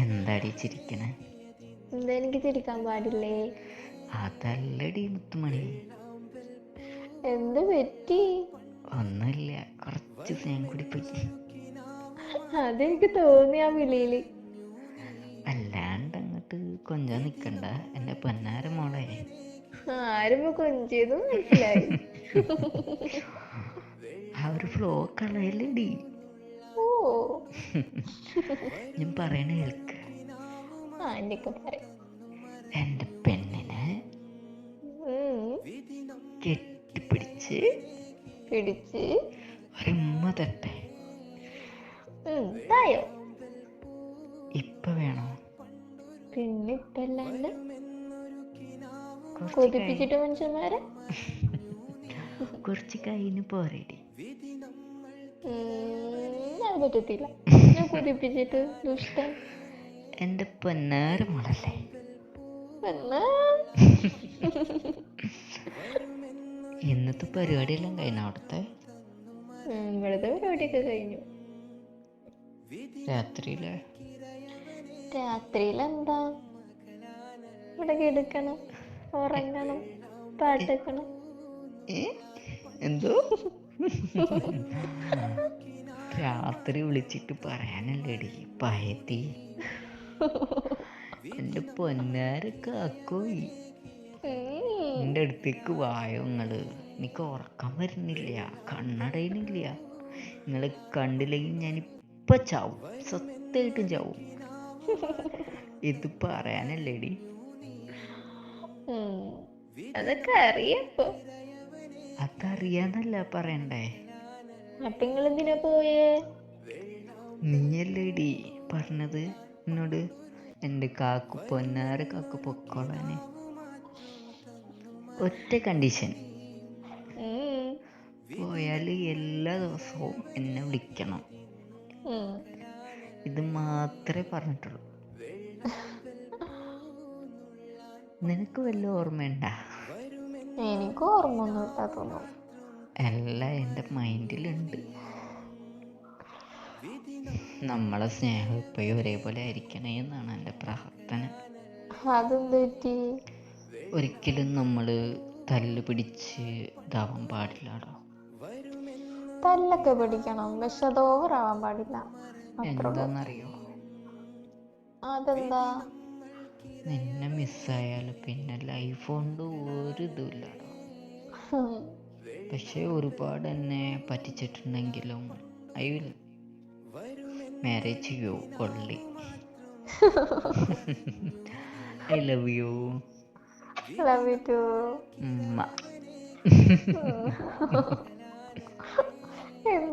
എന്താടി ചിരിക്കണേ? എന്താ എനിക്ക് ചിരിക്കാൻ പാടില്ലേ? അതല്ലടി മുത്തുമണി. എന്ത് പറ്റി? ഒന്നുമില്ല കുറച്ച് സ്നേഹം കൂടി പോയി. അതെനിക്ക് തോന്നി ആ വിളിയിൽ. അല്ലാണ്ട് അങ്ങോട്ട് കൊഞ്ചാൻ നിക്കണ്ട. എന്റെ പൊന്നാര മോളെ. ആരും കൊഞ്ചേതും മനസ്സിലായി. ആ ഒരു ഫ്ലോ കളയല്ലേടി ഞാൻ പറയണ കേൾക്ക്. എന്റെ പെണ്ണിനെ കെട്ടിപ്പിടിച്ച് പിടിച്ച്. ഒരുമ്മ തട്ടെ. ഇപ്പൊ വേണോ? പിന്നെ ഇപ്പല്ലാണ്ട് കൊതിപ്പിച്ചിട്ട് മനുഷ്യന്മാരെ? കുറച്ച് കഴിഞ്ഞ് പോരേടി. അത് പറ്റത്തില്ല ഞാൻ കൊതിപ്പിച്ചിട്ട് ദുഷ്ടൻ. ഇന്നത്തെ പരിപാടി മോളല്ലേ? എന്നാ ഇന്നത്തെ പരിപാടിയെല്ലാം കഴിഞ്ഞ അവിടുത്തെ? ഇവിടുത്തെ പരിപാടിയൊക്കെ കഴിഞ്ഞു. രാത്രിയിലെ? രാത്രിയിൽ എന്താ? ഇവിടെ കിടക്കണം ഉറങ്ങണം പാട്ടെക്കണം? എന്തോ? രാത്രി വിളിച്ചിട്ട് പറയാനല്ലേടി പയത്തി എന്റെ പൊന്നാര കാക്കോയി. എന്റെ അടുത്തേക്ക് വായോ നിങ്ങൾ എനിക്ക് ഉറക്കം വരുന്നില്ല കണ്ണടയുന്നില്ല. നിങ്ങളെ കണ്ടില്ലെങ്കിൽ ഞാൻ ഇപ്പൊ ചാവും സത്യമായിട്ടും ചാവും. ഇത് പറയാനല്ലേടി. അതൊക്കെ അറിയാം അതറിയാന്നല്ല പറയണ്ടേ? അപ്പൊ നിങ്ങൾ എന്തിനാ പോയേ? നീയല്ലേടി പറഞ്ഞത്? എന്നോട് എന്റെ കാക്കു പൊന്നാറ് കാക്കു പൊക്കോളാന്. ഒറ്റ കണ്ടീഷൻ. പോയാൽ എല്ലാ ദിവസവും എന്നെ വിളിക്കണം. ഇത് മാത്രമേ പറഞ്ഞിട്ടുള്ളൂ. നിനക്ക് വല്ല ഓർമ്മയുണ്ടാ? എനിക്ക് ഓർമ്മ ഒന്നും ഇല്ലാത്തോന്നു എല്ലാം എന്റെ മൈൻഡിലുണ്ട്. നമ്മളെ സ്നേഹം ഇപ്പോഴും ഒരേപോലെ ആയിരിക്കണേ എന്നാണ് എന്റെ പ്രാർത്ഥന. അതെന്ത് പറ്റി ഒരിക്കലും നമ്മൾ തല്ല് പിടിച്ച് ഇതാവാൻ പാടില്ലാടോ? തല്ലൊക്കെ പിടിക്കണം പക്ഷെ അത് ഓവറാവാൻ പാടില്ല. എന്താണെന്നറിയോ അതെന്താ? നിന്നെ മിസ്സായാൽ പിന്നെ ലൈഫ് കൊണ്ട് ഒരു ഇതുമില്ലാടോ. പക്ഷേ ഒരുപാട് എന്നെ പറ്റിച്ചിട്ടുണ്ടെങ്കിലും I will marriage you only I love you. Love you too.